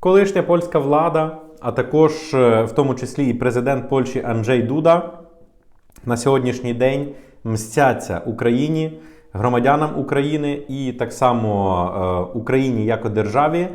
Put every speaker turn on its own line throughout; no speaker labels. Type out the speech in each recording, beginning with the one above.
Колишня польська влада, а також е, в тому числі і президент Польщі Анджей Дуда на сьогоднішній день мстяться Україні, громадянам України і так само е, Україні як державі е,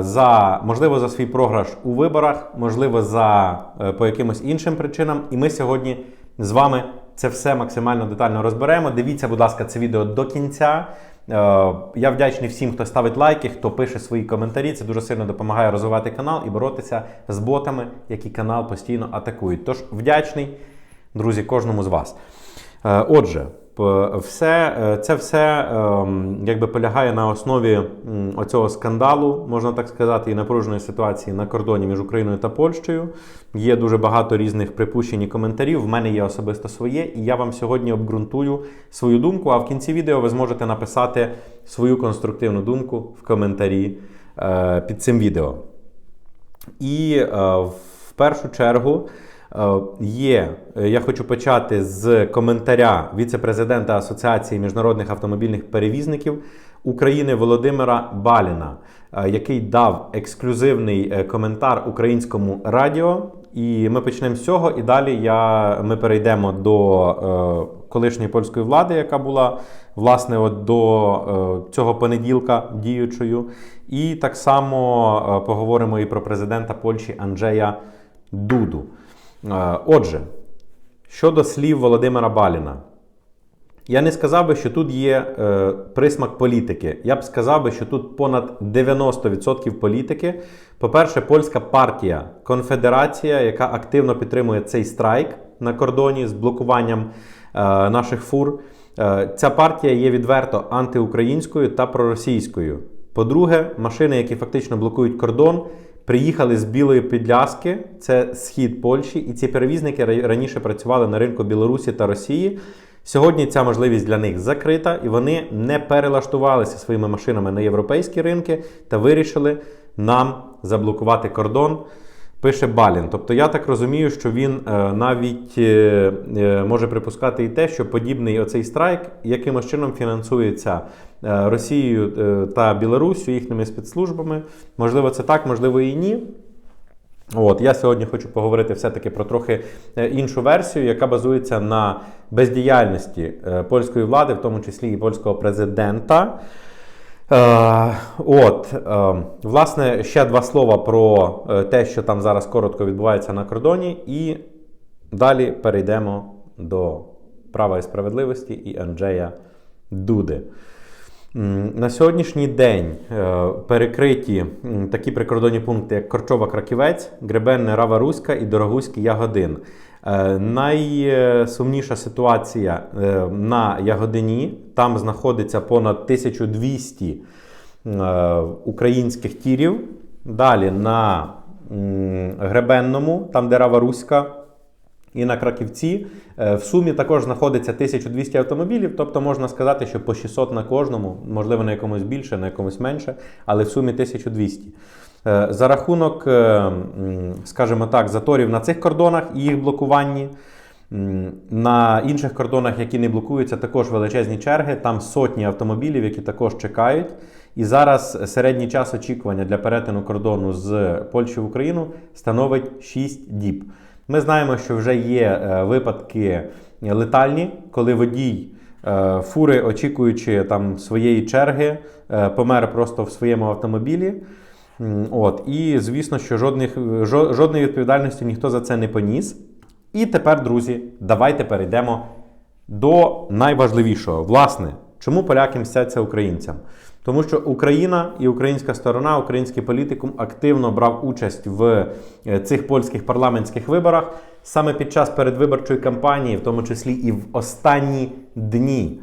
за можливо за свій програш у виборах, можливо, за по якимось іншим причинам. І ми сьогодні з вами це все максимально детально розберемо. Дивіться, будь ласка, це відео до кінця. Е, Я вдячний всім, хто ставить лайки, хто пише свої коментарі. Це дуже сильно допомагає розвивати канал і боротися з ботами, які канал постійно атакують. Тож вдячний, друзі, кожному з вас. Е, Отже, все, е, це все ем, якби полягає на основі оцього скандалу, можна так сказати, і напруженої ситуації на кордоні між Україною та Польщею. Є дуже багато різних припущень і коментарів. В мене є особисто своє, і я вам сьогодні обґрунтую свою думку. А в кінці відео ви зможете написати свою конструктивну думку в коментарі е, під цим відео. І е, в першу чергу е, є, е, я хочу почати з коментаря віце-президента Асоціації міжнародних автомобільних перевізників України Володимира Баліна, е, який дав ексклюзивний е, коментар українському радіо. І ми почнемо з цього, і далі я, ми перейдемо до е, колишньої польської влади, яка була власне от до е, цього понеділка діючою. І так само е, поговоримо і про президента Польщі Анджея Дуду. Е, Отже, щодо слів Володимира Баліна, я не сказав би, що тут є е, присмак політики. Я б сказав би, що тут понад 90% політики. По-перше, польська партія Конфедерація, яка активно підтримує цей страйк на кордоні з блокуванням е, наших фур. Ця партія є відверто антиукраїнською та проросійською. По-друге, машини, які фактично блокують кордон, приїхали з білої підляски, це схід Польщі, і ці перевізники раніше працювали на ринку Білорусі та Росії. Сьогодні ця можливість для них закрита, і вони не перелаштувалися своїми машинами на європейські ринки та вирішили нам заблокувати кордон. Пише Балін. Тобто я так розумію, що він е, навіть е, е, може припускати і те, що подібний оцей страйк якимось чином фінансується Росією та Білоруссю їхніми спецслужбами. Можливо, це так, можливо, і ні. От, я сьогодні хочу поговорити все-таки про трохи іншу версію, яка базується на бездіяльності польської влади, в тому числі і польського президента. Е, от, е, власне, ще два слова про е, те, що там зараз коротко відбувається на кордоні, і далі перейдемо до права і справедливості і Анджея Дуди. На сьогоднішній день перекриті такі прикордонні пункти, як Корчова Краківець, Гребенне Рава Руська і Дорогуський Ягодин. Е, Найсумніша ситуація е, на Ягодині. Там знаходиться понад 1200 е, українських тірів. Далі на Гребенному, там де Рава Руська, і на Краківці в сумі також знаходиться 1200 автомобілів, тобто можна сказати, що по 600 на кожному, можливо, на якомусь більше, на якомусь менше, але в сумі 1200. Е, За рахунок, е, скажімо так, заторів на цих кордонах і їх блокуванні. На інших кордонах, які не блокуються, також величезні черги. Там сотні автомобілів, які також чекають. І зараз середній час очікування для перетину кордону з Польщі в Україну становить 6 діб. Ми знаємо, що вже є е, випадки летальні, коли водій фури, очікуючи там своєї черги, помер просто в своєму автомобілі. От, і звісно, що жодних, жодної відповідальності ніхто за це не поніс. І тепер, друзі, давайте перейдемо до найважливішого. Власне, чому поляки мстяться українцям? Тому що Україна і українська сторона, український політикум активно брав участь в е, цих польських парламентських виборах саме під час передвиборчої кампанії, в тому числі і в останні дні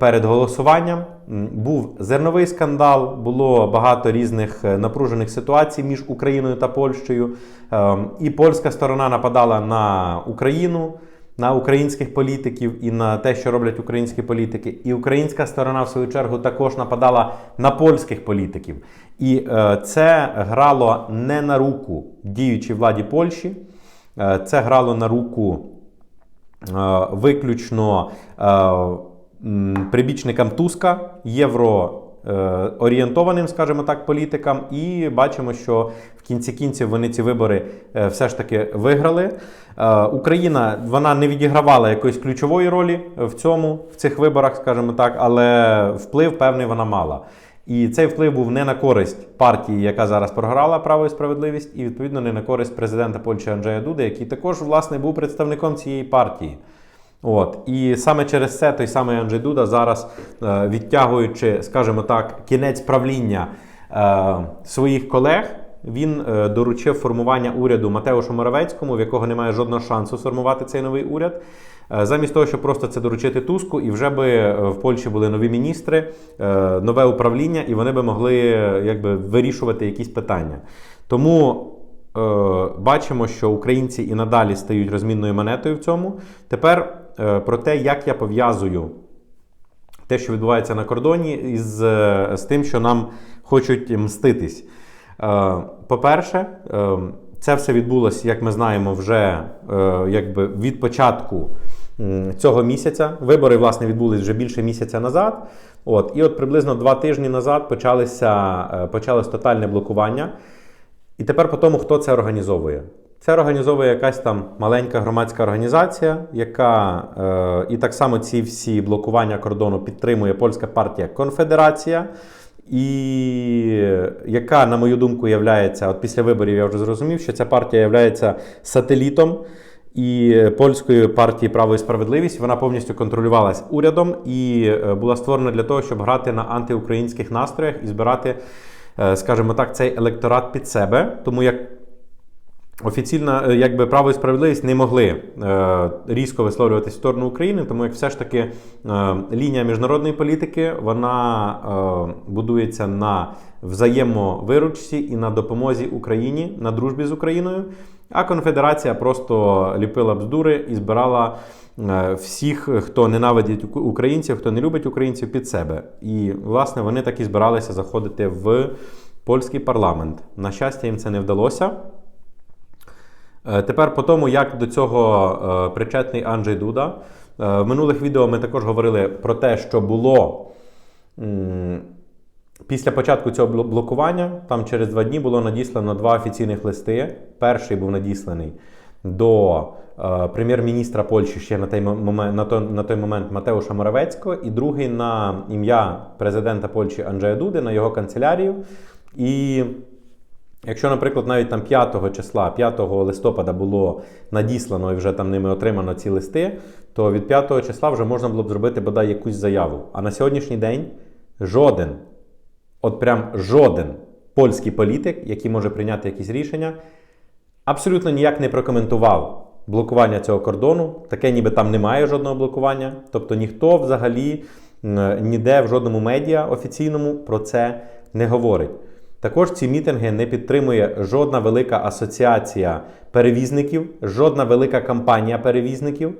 перед голосуванням. Був зерновий скандал, було багато різних е, напружених ситуацій між Україною та Польщею. Ем, І польська сторона нападала на Україну на українських політиків і на те, що роблять українські політики. І українська сторона, в свою чергу, також нападала на польських політиків. І е, це грало не на руку діючій владі Польщі, е, це грало на руку е, виключно е, прибічникам Туска, євро е, орієнтованим, скажімо так, політикам, і бачимо, що в кінці кінців вони ці вибори е, все ж таки виграли. Е, Україна вона не відігравала якоїсь ключової ролі в цьому, в цих виборах, скажімо так, але вплив певний вона мала. І цей вплив був не на користь партії, яка зараз програла право і справедливість, і відповідно не на користь президента Польщі Анджея Дуди, який також власне був представником цієї партії. От і саме через це той самий Анджей Дуда зараз, е, відтягуючи, скажімо так, кінець правління е, своїх колег, він е, доручив формування уряду Матеушу Моравецькому, в якого немає жодного шансу сформувати цей новий уряд. Замість того, щоб просто це доручити Туску, і вже би в Польщі були нові міністри, нове управління, і вони би могли якби вирішувати якісь питання. Тому бачимо, що українці і надалі стають розмінною монетою в цьому. Тепер про те, як я пов'язую те, що відбувається на кордоні, із е, з тим, що нам хочуть мститись. Е, По-перше, е, це все відбулося, як ми знаємо, вже е, якби від початку цього місяця. Вибори, власне, відбулись вже більше місяця назад. От, і от приблизно два тижні назад почалося, е, почалось тотальне блокування. І тепер по тому, хто це організовує. Це організовує якась там маленька громадська організація, яка е, і так само ці всі блокування кордону підтримує польська партія Конфедерація, і яка, на мою думку, являється, от після виборів я вже зрозумів, що ця партія являється сателітом і польської партії Право і справедливість. Вона повністю контролювалась урядом і е, була створена для того, щоб грати на антиукраїнських настроях і збирати, е, скажімо так, цей електорат під себе. Тому як Офіційна, е, якби право і справедливість не могли е, різко висловлюватись в сторону України, тому як все ж таки е, лінія міжнародної політики вона е, будується на взаємовиручці і на допомозі Україні, на дружбі з Україною. А конфедерація просто ліпила бздури і збирала е, всіх, хто ненавидить українців, хто не любить українців під себе. І власне вони так і збиралися заходити в польський парламент. На щастя, їм це не вдалося. Е, Тепер по тому, як до цього е, причетний Анджей Дуда. Е, В минулих відео ми також говорили про те, що було після початку цього блокування, там через два дні було надіслано два офіційних листи. Перший був надісланий до прем'єр-міністра Польщі ще на той, момент, на, той, на той момент Матеуша Моравецького, і другий на ім'я президента Польщі Анджея Дуди, на його канцелярію. І Якщо, наприклад, навіть там 5 числа, 5 листопада було надіслано і вже там ними отримано ці листи, то від 5 числа вже можна було б зробити бодай якусь заяву. А на сьогоднішній день жоден, от прям жоден польський політик, який може прийняти якісь рішення, абсолютно ніяк не прокоментував блокування цього кордону. Таке ніби там немає жодного блокування. Тобто ніхто взагалі ніде в жодному медіа офіційному про це не говорить. Також ці мітинги не підтримує жодна велика асоціація перевізників, жодна велика кампанія перевізників.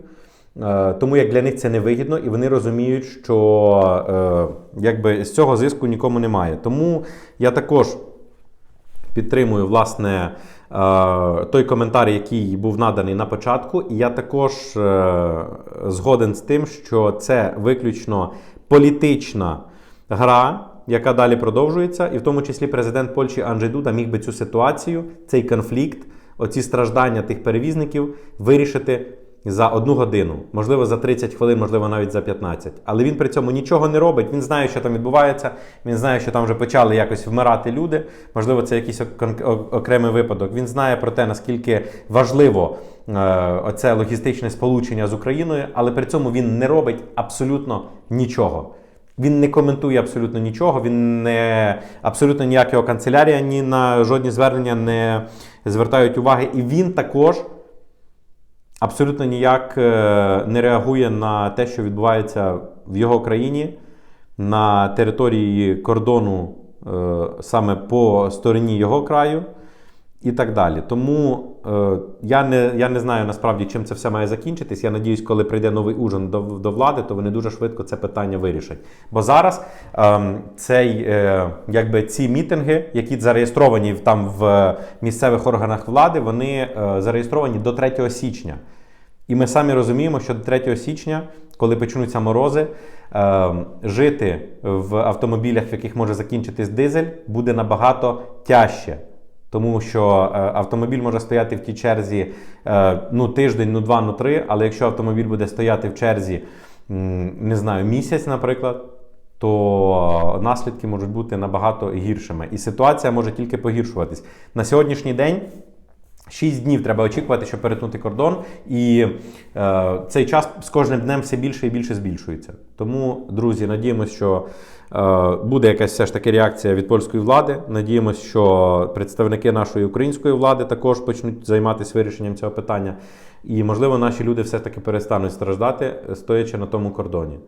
Е, Тому як для них це невигідно, і вони розуміють, що е, якби з цього зиску нікому немає. Тому я також підтримую власне е, той коментар, який був наданий на початку. І я також згоден з тим, що це виключно політична гра. Яка далі продовжується, і в тому числі президент Польщі Анджей Дуда міг би цю ситуацію, цей конфлікт, оці страждання тих перевізників вирішити за одну годину, можливо, за 30 хвилин, можливо, навіть за 15. Але він при цьому нічого не робить. Він знає, що там відбувається. Він знає, що там вже почали якось вмирати люди. Можливо, це якийсь окремий випадок. Він знає про те, наскільки важливо е, оце логістичне сполучення з Україною, але при цьому він не робить абсолютно нічого. Він не коментує абсолютно нічого. Він не абсолютно ніяк його канцелярія ні на жодні звернення не звертають уваги. І він також абсолютно ніяк е, не реагує на те, що відбувається в його країні на території кордону е, саме по стороні його краю і так далі. Тому е, я, не, я не знаю насправді, чим це все має закінчитись. Я надіюсь, коли прийде новий ужин до, до влади, то вони дуже швидко це питання вирішать. Бо зараз ем, цей, е, якби ці мітинги, які зареєстровані там в місцевих органах влади, вони е, зареєстровані до 3 січня. І ми самі розуміємо, що до 3 січня, коли почнуться морози, е, жити в автомобілях, в яких може закінчитись дизель, буде набагато тяжче. Тому що е, автомобіль може стояти в тій черзі е, ну, тиждень, ну два, ну три, але якщо автомобіль буде стояти в черзі, не знаю, місяць, наприклад, то наслідки можуть бути набагато гіршими. І ситуація може тільки погіршуватись. На сьогоднішній день 6 днів треба очікувати, щоб перетнути кордон, і е, цей час з кожним днем все більше і більше збільшується. Тому, друзі, надіємося, що е, буде якась все ж таки реакція від польської влади. Надіємося, що представники нашої української влади також почнуть займатися вирішенням цього питання. І, можливо, наші люди все таки перестануть страждати, стоячи на тому кордоні.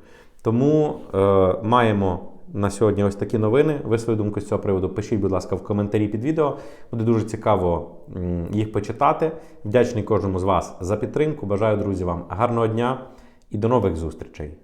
Тому е, маємо на сьогодні ось такі новини. Ви свою думку з цього приводу пишіть, будь ласка, в коментарі під відео. Буде дуже цікаво їх почитати. Вдячний кожному з вас за підтримку. Бажаю, друзі, вам гарного дня і до нових зустрічей.